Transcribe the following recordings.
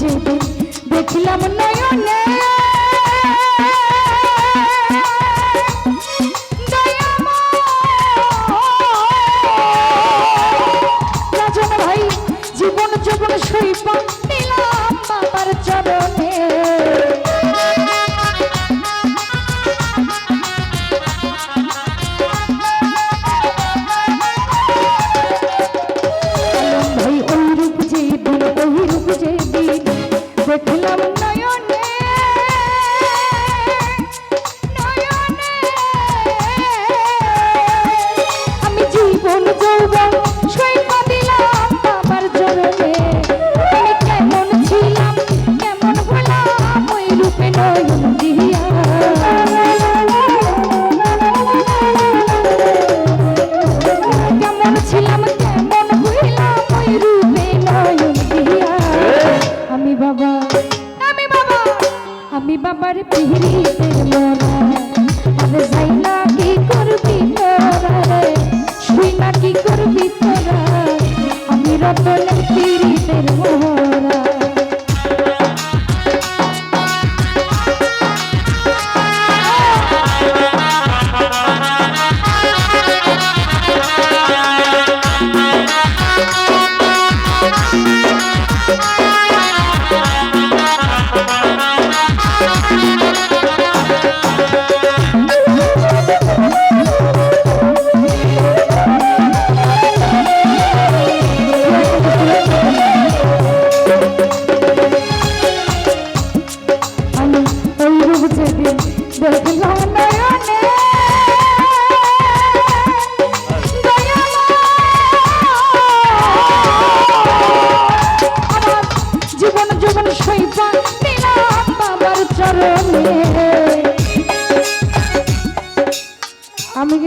যেদিন দেখিলাম নয়নে। জীবন জীবন সই পান দিলাম বাবার চরণে।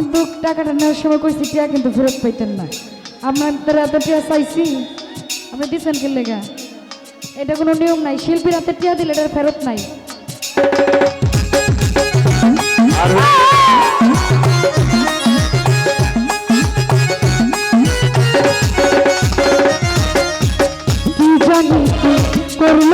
কিন্তু টাকাটা নেওয়ার সময় কইছি, টিয়া কিন্তু ফেরত পাইতেন না। আমার তারা এত টিয়া চাইছি। আপনি দিচ্ছেন কি লেগা? এটা কোনো নিয়ম নাই। শিল্পীর হাতে টিয়া দিলে এটার ফেরত নাই। করল?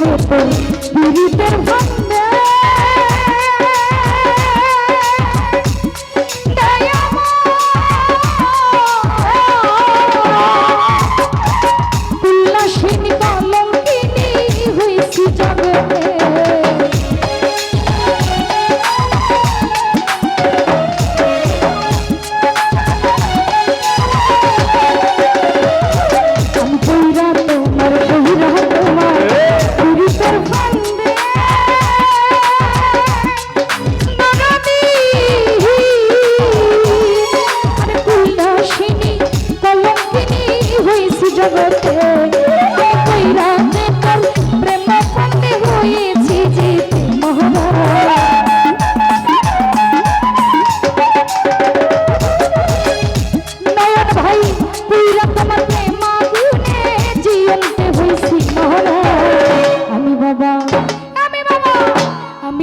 রূপে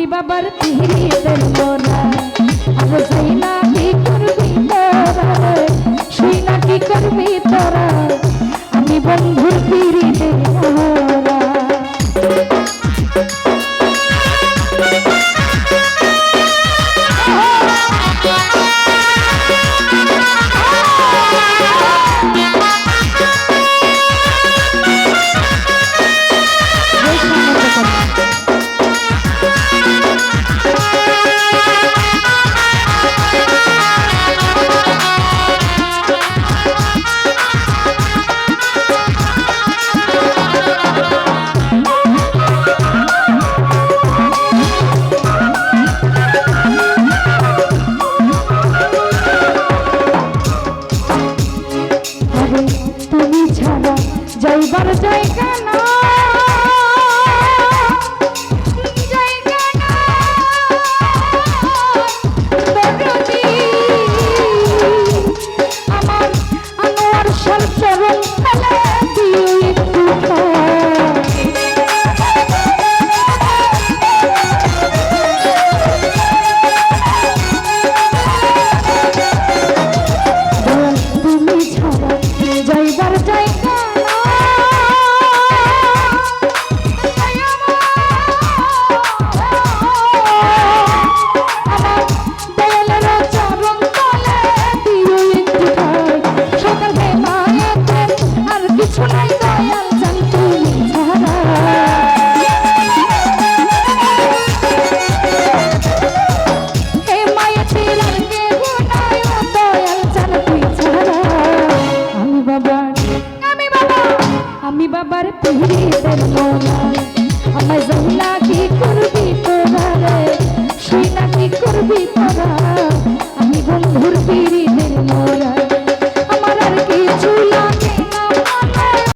বাবার তিহিরি দেব দিয়ে দেবো না